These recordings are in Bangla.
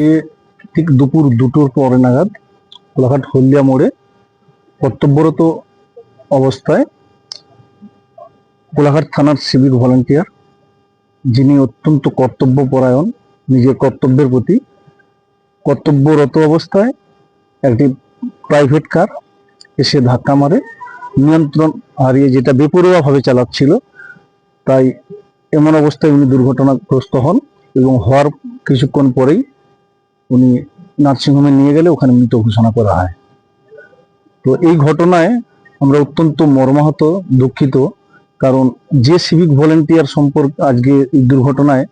এ ঠিক দুপুর দুটোর পরে নাগাদ কোলাঘাট হলদিয়া মোড়ে কর্তব্যরত অবস্থায় কোলাঘাট থানার সিভিক ভলান্টিয়ার, যিনি অত্যন্ত কর্তব্যপরায়ণ, নিজের কর্তব্যের প্রতি কর্তব্যরত অবস্থায় একটি প্রাইভেট কার এসে ধাক্কা মারে। নিয়ন্ত্রণ হারিয়ে যেটা বেপরোয়াভাবে চালাচ্ছিল, তাই এমন অবস্থায় উনি দুর্ঘটনাগ্রস্ত হন এবং হওয়ার কিছুক্ষণ পরেই উনি নার্সিংহোমে নিয়ে গেলে ওখানে মৃত ঘোষণা করা হয়। তো এই ঘটনায় আমরা অত্যন্ত মর্মাহত, দুঃখিত। কারণ যে সিভিক ভলেন্টিয়ার সম্পর্ক আজকে দুর্ঘটনায়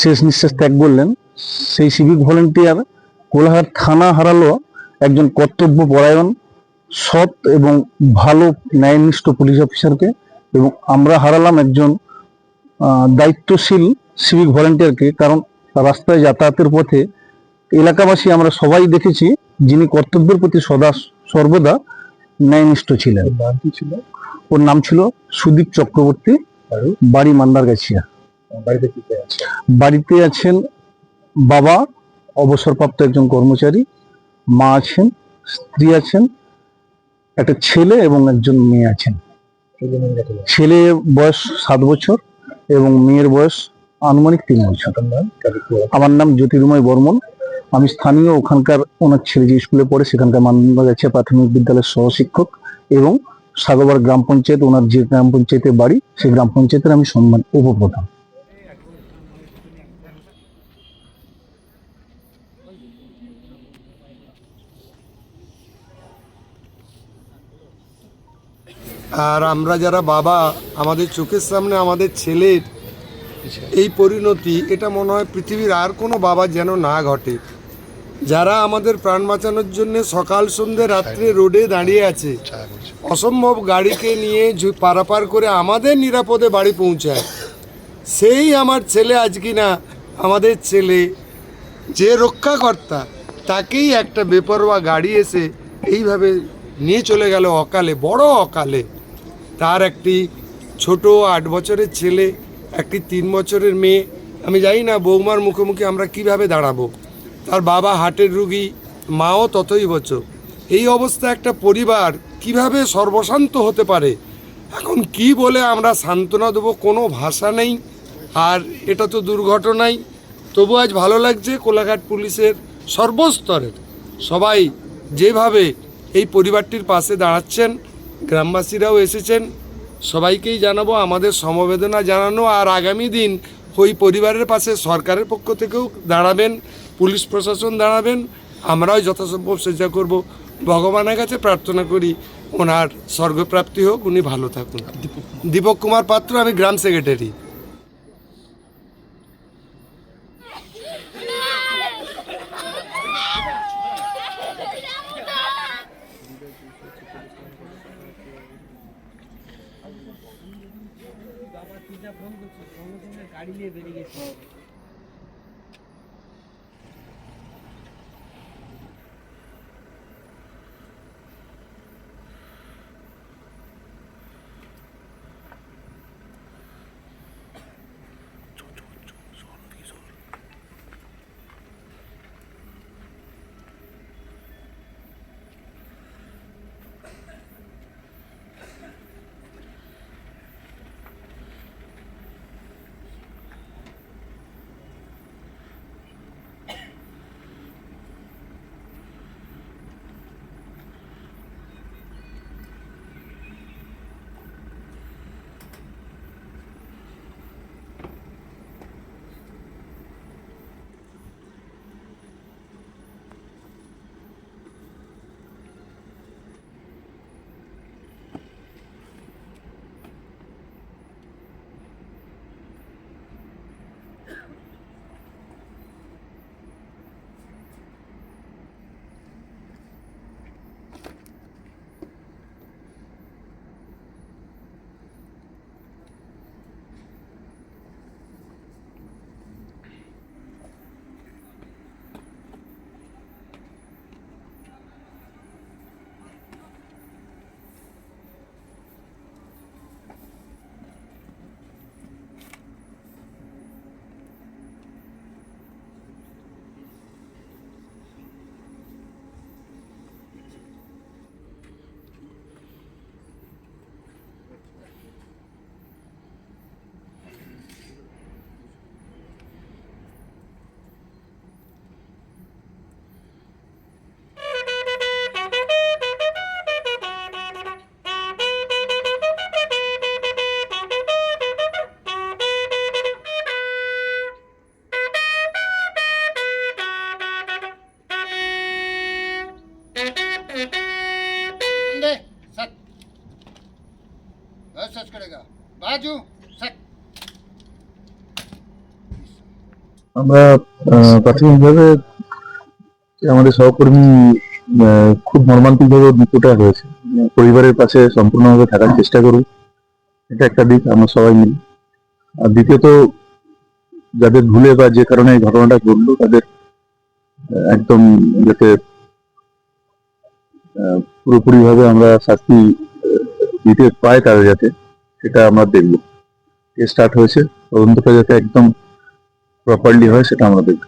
শেষ নিঃশ্বাস ত্যাগ করলেন, সেই সিভিক ভলেন্টিয়ার কোলাঘাট থানা হারালো একজন কর্তব্য পরায়ণ, সৎ এবং ভালো ন্যায়নিষ্ঠ পুলিশ অফিসারকে এবং আমরা হারালাম একজন দায়িত্বশীল সিভিক ভলেন্টিয়ারকে কারণ রাস্তায় যাতায়াতের পথে এলাকাবাসী আমরা সবাই দেখেছি যিনি কর্তব্যের প্রতি সদা সর্বদা ন্যায়নিষ্ঠ ছিলেন। ওর নাম ছিল? সুদীপ চক্রবর্তী বাড়ি? মান্দারগাছিয়া। বাড়িতে আছেন বাবা অবসরপ্রাপ্ত একজন কর্মচারী মা আছেন স্ত্রী আছেন একটা ছেলে এবং একজন মেয়ে আছেন? ছেলে বয়স সাত বছর এবং মেয়ের বয়স আনুমানিক তিন বছর? আমার নাম জ্যোতির্ময় বর্মন আমি স্থানীয় ওখানকার ওনার ছেলে যে স্কুলে পড়ে, সেখানকার মানবা মানবাগাছিয়া প্রাথমিক বিদ্যালয়ের সহশিক্ষক এবং সাগরবার গ্রাম পঞ্চায়েত ওনার যে গ্রাম পঞ্চায়েতে বাড়ি, সেই গ্রাম পঞ্চায়েতের আমি সম্মান উপপ্রধান আর আমরা যারা বাবা, আমাদের চোখের সামনে আমাদের ছেলের এই পরিণতি এটা মনে হয় পৃথিবীর আর কোনো বাবা যেন না ঘটে। যারা আমাদের প্রাণ বাঁচানোর জন্য সকাল সন্ধ্যে রাত্রে রোডে দাঁড়িয়ে আছে অসম্ভব গাড়িকে নিয়ে পারাপার করে আমাদের নিরাপদে বাড়ি পৌঁছায়। সেই আমার ছেলে আজ কিনা আমাদের ছেলে যে রক্ষাকর্তা তাকেই একটা বেপরোয়া গাড়ি এসে এইভাবে নিয়ে চলে গেল অকালে বড় অকালে। তার একটি ছোট আট বছরের ছেলে একটি তিন বছরের মেয়ে। আমি জানি না বৌমার মুখোমুখি আমরা কীভাবে দাঁড়াবো। তার বাবা হার্টের রুগী, মাও ততই বছর। এই অবস্থা একটা পরিবার কীভাবে সর্বশান্ত হতে পারে? এখন কি বলে আমরা সান্ত্বনা দেবো কোনো ভাষা নেই। আর এটা তো দুর্ঘটনাই। তবু আজ ভালো লাগছে কোলাঘাট পুলিশের সর্বস্তরের সবাই যেভাবে এই পরিবারটির পাশে দাঁড়াচ্ছেন, গ্রামবাসীরাও এসেছেন। সবাইকেই জানাব আমাদের সমবেদনা জানানো আর আগামী দিন ওই পরিবারের পাশে সরকারের পক্ষ থেকেও দাঁড়াবেন, পুলিশ প্রশাসন দাঁড়াবেন, আমরাও যথাসম্ভব চেষ্টা করব। ভগবানের কাছে প্রার্থনা করি, ওনার স্বর্গপ্রাপ্তি হোক, উনি ভালো থাকুন। দীপক কুমার পাত্র, আমি গ্রাম সেক্রেটারি। Ali'ye beni getirdi. सच करेगा बाजू सच আমরা আহ, প্রাথমিকভাবে আমাদের সহকর্মী আহ, খুব মর্মান্তিকভাবে বিপটা হয়েছে মানে পরিবারের পাশে সম্পূর্ণভাবে থাকার চেষ্টা করব এটা একটা দিক আমরা সবাই মিলে আর দ্বিতীয়ত যাদের ভুলে বা যে কারণে এই ঘটনাটা ঘটলো তাদের আহ, একদম যাতে আহ, পুরোপুরিভাবে আমরা শাস্তি আহ, দিতে পায় তারা যাতে সেটা আমরা দেখব স্টার্ট হয়েছে তদন্তটা যাতে একদম প্রপারলি হয় সেটা আমরা দেখব